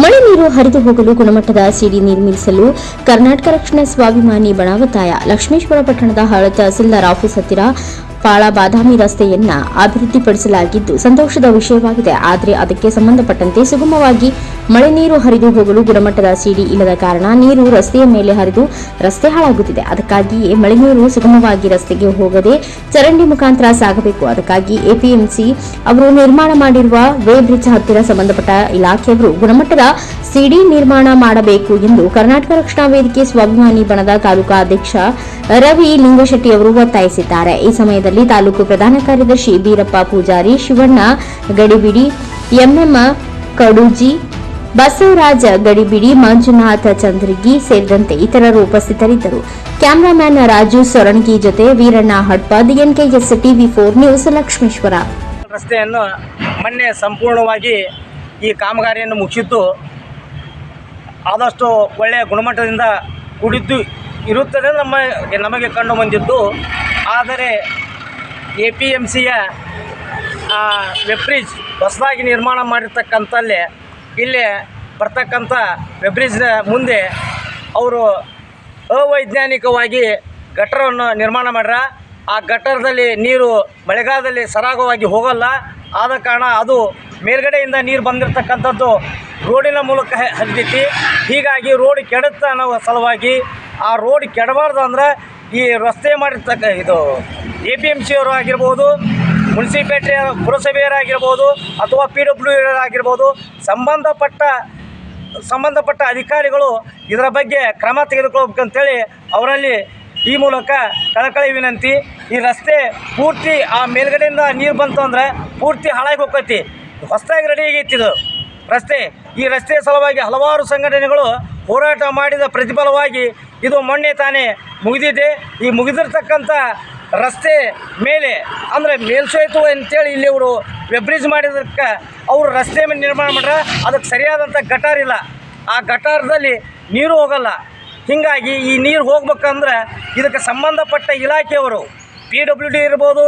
ಮಳೆ ನೀರು ಹರಿದು ಹೋಗಲು ಗುಣಮಟ್ಟದ ಸಿಡಿ ನಿರ್ಮಿಸಲು ಕರ್ನಾಟಕ ರಕ್ಷಣಾ ಸ್ವಾಭಿಮಾನಿ ಬಣಾವತಾಯ ಲಕ್ಷ್ಮೇಶ್ವರ ಪಟ್ಟಣದ ಹಳೆ ತಹಸೀಲ್ದಾರ್ ಆಫೀಸ್ ಹತ್ತಿರ ಪಾಳ ಬಾದಾಮಿ ರಸ್ತೆಯನ್ನ ಅಭಿವೃದ್ಧಿಪಡಿಸಲಾಗಿದ್ದು ಸಂತೋಷದ ವಿಷಯವಾಗಿದೆ. ಆದರೆ ಅದಕ್ಕೆ ಸಂಬಂಧಪಟ್ಟಂತೆ ಸುಗಮವಾಗಿ ಮಳೆ ನೀರು ಹರಿದು ಹೋಗಲು ಗುಣಮಟ್ಟದ ಸಿಡಿ ಇಲ್ಲದ ಕಾರಣ ನೀರು ರಸ್ತೆಯ ಮೇಲೆ ಹರಿದು ರಸ್ತೆ ಹಾಳಾಗುತ್ತಿದೆ. ಅದಕ್ಕಾಗಿಯೇ ಮಳೆ ನೀರು ಸುಗಮವಾಗಿ ರಸ್ತೆಗೆ ಹೋಗದೆ ಚರಂಡಿ ಮುಖಾಂತರ ಸಾಗಬೇಕು. ಅದಕ್ಕಾಗಿ ಎಪಿಎಂಸಿ ಅವರು ನಿರ್ಮಾಣ ಮಾಡಿರುವ ವೇ ಬ್ರಿಡ್ಜ್ ಹತ್ತಿರ ಸಂಬಂಧಪಟ್ಟ ಇಲಾಖೆಯವರು ಗುಣಮಟ್ಟದ ಸಿಡಿ ನಿರ್ಮಾಣ ಮಾಡಬೇಕು ಎಂದು ಕರ್ನಾಟಕ ರಕ್ಷಣಾ ವೇದಿಕೆ ಸ್ವಾಭಿಮಾನಿ ಬಣದ ತಾಲೂಕಾ ಅಧ್ಯಕ್ಷ ರವಿ ಲಿಂಗಶೆಟ್ಟಿಯವರು ಒತ್ತಾಯಿಸಿದ್ದಾರೆ. ಈ ಸಮಯದಲ್ಲಿ ತಾಲೂಕು ಪ್ರಧಾನ ಕಾರ್ಯದರ್ಶಿ ಬೀರಪ್ಪ ಪೂಜಾರಿ, ಶಿವಣ್ಣ ಗಡಿಬಿಡಿ, ಎಂಎಂ ಕಡುಜಿ, ಬಸವರಾಜ ಗಡಿಬಿಡಿ, ಮಂಜುನಾಥ ಚಂದ್ರಗಿ ಸೇರಿದಂತೆ ಇತರರು ಉಪಸ್ಥಿತರಿದ್ದರು. ಕ್ಯಾಮರಾಮ್ಯಾನ್ ರಾಜು ಸೊರಣಗಿ ಜೊತೆ Veeranna Hadpad NKS TV four news Lakshmeshwar. ರಸ್ತೆಯನ್ನು ಮೊನ್ನೆ ಸಂಪೂರ್ಣವಾಗಿ ಈ ಕಾಮಗಾರಿಯನ್ನು ಮುಗಿಸಿದ್ದು, ಆದಷ್ಟು ಒಳ್ಳೆಯ ಗುಣಮಟ್ಟದಿಂದ ಕೂಡಿದ್ದು ಇರುತ್ತದೆ ನಮ್ಮ ನಮಗೆ ಕಂಡು ಬಂದಿದ್ದು. ಆದರೆ ಎ ಪಿ ಎಂ ಸಿಯ ವೆಬ್ರಿಜ್ ಹೊಸದಾಗಿ ನಿರ್ಮಾಣ ಮಾಡಿರ್ತಕ್ಕಂಥಲ್ಲಿ ಇಲ್ಲಿ ಬರ್ತಕ್ಕಂಥ ವೆಬ್ರಿಜ್ನ ಮುಂದೆ ಅವರು ಅವೈಜ್ಞಾನಿಕವಾಗಿ ಗಟ್ಟರವನ್ನು ನಿರ್ಮಾಣ ಮಾಡ್ರ. ಆ ಗಟ್ಟರದಲ್ಲಿ ನೀರು ಮಳೆಗಾಲದಲ್ಲಿ ಸರಾಗವಾಗಿ ಹೋಗಲ್ಲ. ಆದ ಕಾರಣ ಅದು ಮೇಲ್ಗಡೆಯಿಂದ ನೀರು ಬಂದಿರತಕ್ಕಂಥದ್ದು ರೋಡಿನ ಮೂಲಕ ಹರಿದೈತಿ ಹೀಗಾಗಿ ರೋಡ್ ಕೆಡುತ್ತ ಅನ್ನೋ ಸಲುವಾಗಿ ಆ ರೋಡ್ ಕೆಡಬಾರ್ದು ಅಂದ್ರೆ ಈ ರಸ್ತೆ ಮಾಡಿರ್ತಕ್ಕ ಇದು ಎ ಪಿ ಎಂ ಸಿ ಅವರು ಆಗಿರ್ಬೋದು, ಮುನ್ಸಿಪಾಲ್ಟಿ ಪುರಸಭೆಯರಾಗಿರ್ಬೋದು ಅಥವಾ ಪಿ ಡಬ್ಲ್ಯೂ ಆಗಿರ್ಬೋದು, ಸಂಬಂಧಪಟ್ಟ ಸಂಬಂಧಪಟ್ಟ ಅಧಿಕಾರಿಗಳು ಇದರ ಬಗ್ಗೆ ಕ್ರಮ ತೆಗೆದುಕೊಳ್ಬೇಕಂತೇಳಿ ಅವರಲ್ಲಿ ಈ ಮೂಲಕ ಕಳಕಳಿ ವಿನಂತಿ, ಈ ರಸ್ತೆ ಪೂರ್ತಿ ಆ ಮೇಲ್ಗಡೆಯಿಂದ ನೀರು ಬಂತು ಅಂದರೆ ಪೂರ್ತಿ ಹಾಳಾಗಿ ಹೋಗ್ತೈತಿ. ಹೊಸದಾಗಿ ರೆಡಿ ಆಗೈತಿ ಇದು ರಸ್ತೆ. ಈ ರಸ್ತೆಯ ಸಲುವಾಗಿ ಹಲವಾರು ಸಂಘಟನೆಗಳು ಹೋರಾಟ ಮಾಡಿದ ಪ್ರತಿಫಲವಾಗಿ ಇದು ಮೊನ್ನೆ ತಾನೇ ಮುಗಿದಿದೆ. ಈ ಮುಗಿದಿರ್ತಕ್ಕಂಥ ರಸ್ತೆ ಮೇಲೆ, ಅಂದರೆ ಮೇಲ್ಸೇತುವೆ ಅಂತೇಳಿ ಇಲ್ಲಿ ಅವರು ವೆಬ್ರಿಜ್ ಮಾಡಿದಕ್ಕೆ ಅವರು ರಸ್ತೆ ಮೇಲೆ ನಿರ್ಮಾಣ ಮಾಡ್ರೆ, ಅದಕ್ಕೆ ಸರಿಯಾದಂಥ ಗಟಾರ ಇಲ್ಲ. ಆ ಗಟಾರದಲ್ಲಿ ನೀರು ಹೋಗಲ್ಲ. ಹೀಗಾಗಿ ಈ ನೀರು ಹೋಗ್ಬೇಕಂದ್ರೆ ಇದಕ್ಕೆ ಸಂಬಂಧಪಟ್ಟ ಇಲಾಖೆಯವರು ಪಿ ಡಬ್ಲ್ಯೂ ಡಿ ಇರ್ಬೋದು